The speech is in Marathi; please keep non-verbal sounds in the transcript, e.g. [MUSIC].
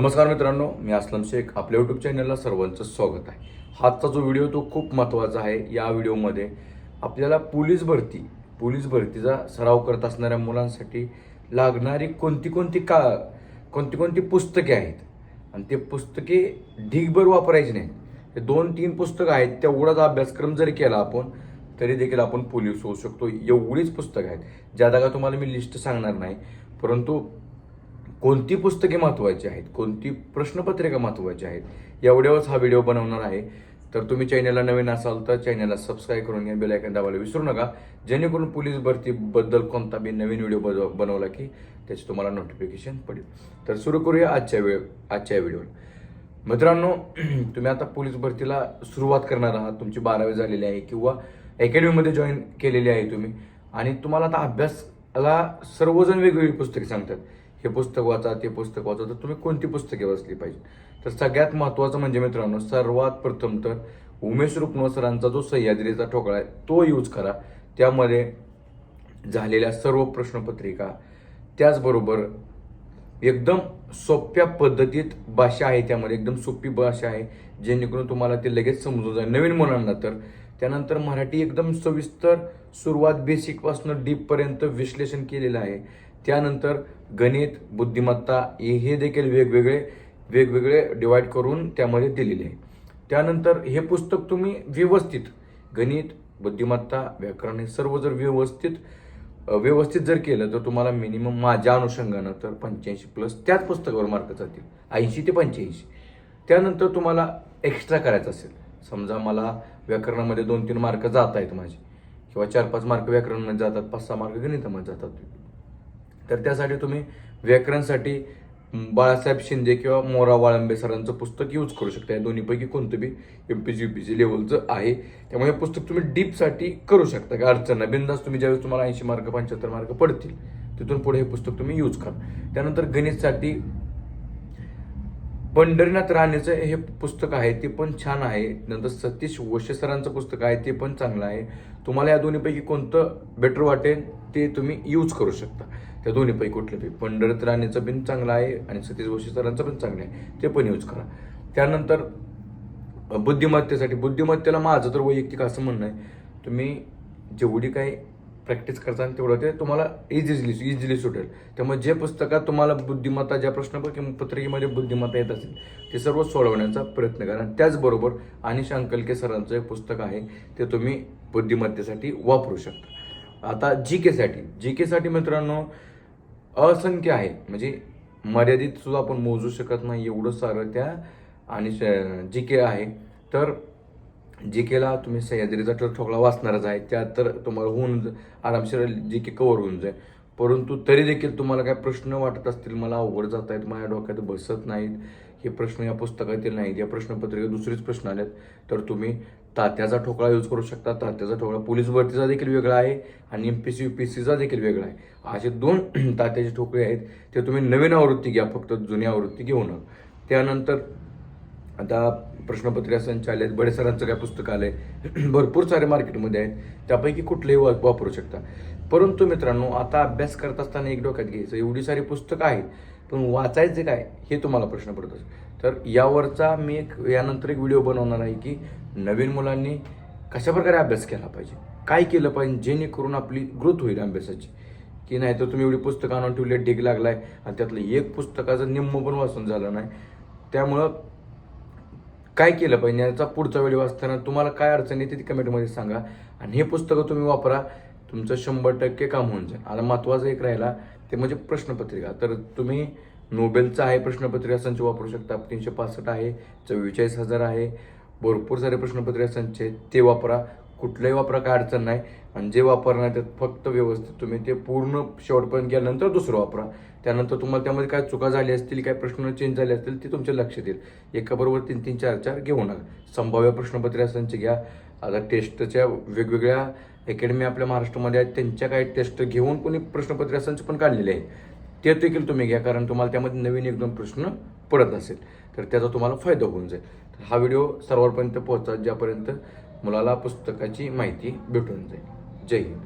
नमस्कार मित्रांनो मी असलम शेख. आपल्या यूट्यूब चॅनलला सर्वांचं स्वागत आहे. आजचा जो व्हिडिओ तो खूप महत्त्वाचा आहे. या व्हिडिओमध्ये आपल्याला पोलीस भरती पोलीस भरतीचा सराव करत असणाऱ्या मुलांसाठी लागणारी कोणती कोणती का कोणती कोणती पुस्तके आहेत? आणि ते पुस्तके ढीगभर वापरायची नाहीत. हे दोन तीन पुस्तकं आहेत. तेवढाच अभ्यासक्रम जरी केला आपण तरी देखील आपण पोलीस होऊ शकतो. एवढीच पुस्तकं आहेत. ज्या जागा तुम्हाला मी लिस्ट सांगणार नाही. परंतु कोणती पुस्तके महत्त्वाची आहेत? कोणती प्रश्नपत्रिका महत्त्वाची आहेत? एवढ्यावरच हा व्हिडिओ बनवणार आहे. तर तुम्ही चॅनलला नवीन असाल तर चॅनलला सबस्क्राईब करून घ्या बेलायकन दाबायला विसरू नका. जेणेकरून पोलीस भरतीबद्दल कोणता बी नवीन व्हिडिओ बज बनवला की त्याची तुम्हाला नोटिफिकेशन पडेल. तर सुरू करूया आजच्या वेळ आजच्या व्हिडिओला मित्रांनो [CLEARS THROAT] तुम्ही आता पोलीस भरतीला सुरुवात करणार आहात. तुमची बारावी झालेली आहे किंवा अकॅडमीमध्ये जॉईन केलेली आहे तुम्ही. आणि तुम्हाला आता अभ्यासाला सर्वजण वेगवेगळी पुस्तके सांगतात. हे पुस्तक वाचा ते पुस्तक वाचा. तर तुम्ही कोणती पुस्तके वाचली पाहिजे? तर सगळ्यात महत्त्वाचं म्हणजे मित्रांनो सर्वात प्रथम तर उमेश रुपनव सरांचा जो सह्याद्रीचा ठोकळा आहे तो यूज करा. त्यामध्ये झालेल्या सर्व प्रश्नपत्रिका त्याचबरोबर एकदम सोप्या पद्धतीत भाषा आहे त्यामध्ये एकदम सोपी भाषा आहे जेणेकरून तुम्हाला ते लगेच समजून जाईल. नवीन मुलांना तर त्यानंतर मराठी एकदम सविस्तर सुरुवात बेसिकपासून डीपपर्यंत विश्लेषण केलेलं आहे. त्यानंतर गणित बुद्धिमत्ता हे देखील वेगवेगळे वेगवेगळे डिवाईड करून त्यामध्ये दिलेले आहे. त्यानंतर हे पुस्तक तुम्ही व्यवस्थित गणित बुद्धिमत्ता व्याकरण हे सर्व जर व्यवस्थित व्यवस्थित जर केलं तर तुम्हाला मिनिमम माझ्या अनुषंगानं तर पंच्याऐंशी प्लस त्याच पुस्तकावर मार्क जातील. ऐंशी ते पंच्याऐंशी. त्यानंतर तुम्हाला एक्स्ट्रा करायचं असेल. समजा मला व्याकरणामध्ये दोन तीन मार्क जात आहेत माझे. किंवा चार पाच मार्क व्याकरणामध्ये जातात पाच सहा मार्क गणितामध्ये जातात. तर त्यासाठी तुम्ही व्याकरणसाठी बाळासाहेब शिंदे किंवा मोरा वाळंबे सरांचं पुस्तक यूज करू शकता. या दोन्हीपैकी कोणतं B M P C U P C लेवलचं आहे. त्यामुळे हे पुस्तक तुम्ही डीपसाठी करू शकता. का अडचण बिंदास तुम्ही ज्यावेळेस तुम्हाला ऐंशी मार्क पंच्याहत्तर मार्क पडतील तिथून पुढे हे पुस्तक तुम्ही यूज करा. त्यानंतर गणितसाठी पंढरीनाथ राणेचं हे पुस्तक आहे ते पण छान आहे. नंतर सतीश वशे सरांचं पुस्तक आहे ते पण चांगलं आहे. तुम्हाला या दोन्हीपैकी कोणतं बेटर वाटेल ते तुम्ही यूज करू शकता. त्या दोन्हीपैकी कुठलं बी. पंढरीत राणेचं पण चांगलं आहे आणि सतीश वशे सरांचं पण चांगलं आहे. ते पण यूज करा. त्यानंतर बुद्धिमत्तेसाठी बुद्धिमत्तेला माझं तर वैयक्तिक असं म्हणणं आहे तुम्ही जेवढी काही प्रॅक्टिस करता तेवढं ते तुम्हाला इझिली इझिली सुटेल. त्यामुळे जे पुस्तकात तुम्हाला बुद्धिमत्ता ज्या प्रश्न पत्रिकेमध्ये बुद्धिमत्ता येत असेल ते सर्व सोडवण्याचा प्रयत्न करा. आणि त्याचबरोबर अनिश अंकलके सरांचं एक पुस्तक आहे ते तुम्ही बुद्धिमत्तेसाठी वापरू शकता. आता जी केसाठी जी केसाठी मित्रांनो असंख्य आहे म्हणजे मर्यादित सुद्धा आपण मोजू शकत नाही एवढं सारं त्या आणि जी के आहे. तर जी केला तुम्ही सह्याद्रीचा ठर ठोकळा वाचणारच आहे. त्या तर तुम्हाला होऊन आरामशीर जी के कवर होऊन जाईल. परंतु तरी देखील तुम्हाला काय प्रश्न वाटत असतील मला अवघड जात आहेत माझ्या डोक्यात बसत नाहीत. हे प्रश्न या पुस्तकातील नाहीत या प्रश्नपत्रिकेत दुसरेच प्रश्न आलेत. तर तुम्ही तात्याचा ठोकळा यूज करू शकता तात्याचा ठोकळा पोलीस भरतीचा देखील वेगळा आहे आणि M P C U P सीचा देखील वेगळा आहे. असे दोन [CLEARS THROAT] तात्याचे ठोकळे आहेत. ते तुम्ही नवीन आवृत्ती घ्या फक्त जुनी आवृत्ती घेऊ नका त्यानंतर आता प्रश्नपत्रिका संचालय आहेत. बडे सरांचं काय पुस्तकालय? [CLEARS THROAT] भरपूर सारे मार्केटमध्ये आहेत. त्यापैकी कुठलेही वा- वापरू शकता. परंतु मित्रांनो आता अभ्यास करत असताना एक डोक्यात घ्यायचं. एवढी सारी पुस्तकं आहेत. पण वाचायचे काय? हे तुम्हाला प्रश्न पडत असतो. तर यावरचा मी एक यानंतर एक व्हिडिओ बनवणार आहे की नवीन मुलांनी कशा प्रकारे अभ्यास केला पाहिजे? काय केलं पाहिजे जेणेकरून आपली ग्रोथ होईल अभ्यासाची? की नाही तर तुम्ही एवढी पुस्तकं आणून ठेवली ढीग लागलाय आणि त्यातलं एक पुस्तकाचं निम्म पण वाचून झालं नाही. त्यामुळं काय केलं पाहिजे? याचा पुढचा व्हिडिओ वाचताना तुम्हाला काय अडचण येते ती कमेंटमध्ये सांगा. आणि हे पुस्तकं तुम्ही वापरा. तुमचं शंभर टक्के काम होऊन जाईल. आता महत्त्वाचं एक राहिला ते म्हणजे प्रश्नपत्रिका. तर तुम्ही नोबेलचा आहे प्रश्नपत्रिका संच वापरू शकता. तीनशे पासष्ट आहे चव्वेचाळीस हजार आहे. भरपूर सारे प्रश्नपत्रिका संच आहेत. ते वापरा. कुठलंही वापरा काय अडचण नाही. आणि जे वापरणार त्यात फक्त व्यवस्थित तुम्ही ते पूर्ण शेवटपर्यंत गेल्यानंतर दुसरं वापरा. त्यानंतर तुम्हाला त्यामध्ये काय चुका झाली असतील काय प्रश्न चेंज झाले असतील ते तुमच्या लक्षात येईल. एकाबरोबर तीन तीन चार चार घेऊ नका. संभाव्य प्रश्नपत्रिका संच घ्या. आता टेस्टच्या वेगवेगळ्या अकॅडमी आपल्या महाराष्ट्रामध्ये आहेत. त्यांच्या काही टेस्ट घेऊन कोणी प्रश्नपत्रिका संच पण काढलेले आहेत. ते देखील तुम्ही घ्या कारण तुम्हाला त्यामध्ये नवीन एक दोन प्रश्न पडत असेल. तर त्याचा तुम्हाला फायदा होऊन जाईल. तर हा व्हिडिओ सर्वांपर्यंत पोहोचा ज्यापर्यंत मुलाला पुस्तकाची माहिती भेटून जाईल. जय हिंद.